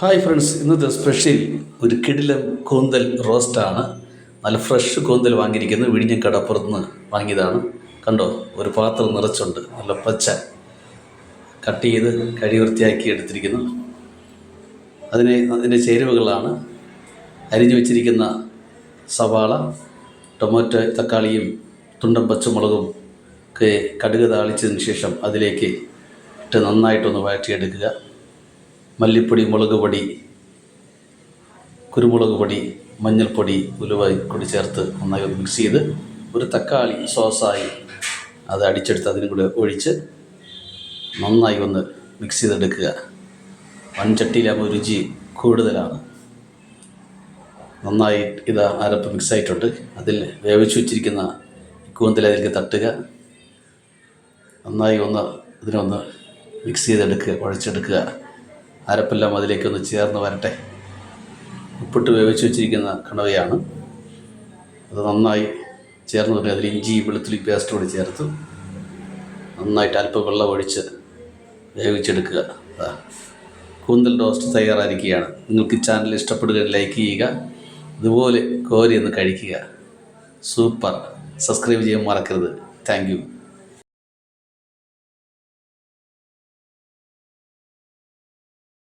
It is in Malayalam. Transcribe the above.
ഹായ് ഫ്രണ്ട്സ് ഇന്നത്തെ സ്പെഷ്യൽ ഒരു കിടിലം കൂന്തൽ റോസ്റ്റാണ് നല്ല ഫ്രഷ് കൂന്തൽ വാങ്ങിയിരിക്കുന്നത് വിഴിഞ്ഞം നിന്ന് വാങ്ങിയതാണ്. കണ്ടോ ഒരു പാത്രം നിറച്ചുണ്ട്. നല്ല പച്ച. കട്ട് ചെയ്ത് കഴി വൃത്തിയാക്കി എടുത്തിരിക്കുന്നു. അതിനെ അതിന്റെ ചേരുവകളാണ്. അരിഞ്ഞു വെച്ചിരിക്കുന്ന സവാള ടൊമാറ്റോ തക്കാളിയും തുണ്ടൻ പച്ചമുളകും ഒക്കെ കടുക് താളിച്ചതിന് ശേഷം അതിലേക്ക് ഇട്ട് നന്നായിട്ടൊന്ന് വഴറ്റിയെടുക്കുക. മല്ലിപ്പൊടി മുളക് പൊടി കുരുമുളക് പൊടി മഞ്ഞൾപ്പൊടി ഉലുവായി കൂടി ചേർത്ത് നന്നായി മിക്സ് ചെയ്ത് ഒരു തക്കാളി സോസായി അത് അടിച്ചെടുത്ത് അതിനും കൂടെ ഒഴിച്ച് നന്നായി ഒന്ന് മിക്സ് ചെയ്തെടുക്കുക. മൺചട്ടിയിലാകുമ്പോൾ രുചി കൂടുതലാണ്. നന്നായി ഇത് അരപ്പ് മിക്സ് ആയിട്ടുണ്ട്. അതിൽ വേവിച്ച് വെച്ചിരിക്കുന്ന കൂന്തൽ അതിലേക്ക് തട്ടുക. നന്നായി ഒന്ന് ഇതിനൊന്ന് മിക്സ് ചെയ്തെടുക്കുക കുഴച്ചെടുക്കുക. അരപ്പെല്ലാം അതിലേക്ക് ഒന്ന് ചേർന്ന് വരട്ടെ. ഉപ്പിട്ട് വേവിച്ച് വെച്ചിരിക്കുന്ന കണവയാണ്. അത് നന്നായി ചേർന്ന് വരിക അതിൽ ഇഞ്ചി വെളുത്തുള്ളി പേസ്റ്റ് കൂടി ചേർത്ത്. നന്നായിട്ട് അല്പം വെള്ളം ഒഴിച്ച് വേവിച്ചെടുക്കുക. കൂന്തൽ റോസ്റ്റ് തയ്യാറായിരിക്കുകയാണ്. നിങ്ങൾക്ക് ചാനൽ ഇഷ്ടപ്പെടുക ലൈക്ക് ചെയ്യുക. ഇതുപോലെ കോരി ഒന്ന് കഴിക്കുക. സൂപ്പർ സബ്സ്ക്രൈബ് ചെയ്യാൻ മറക്കരുത്. താങ്ക്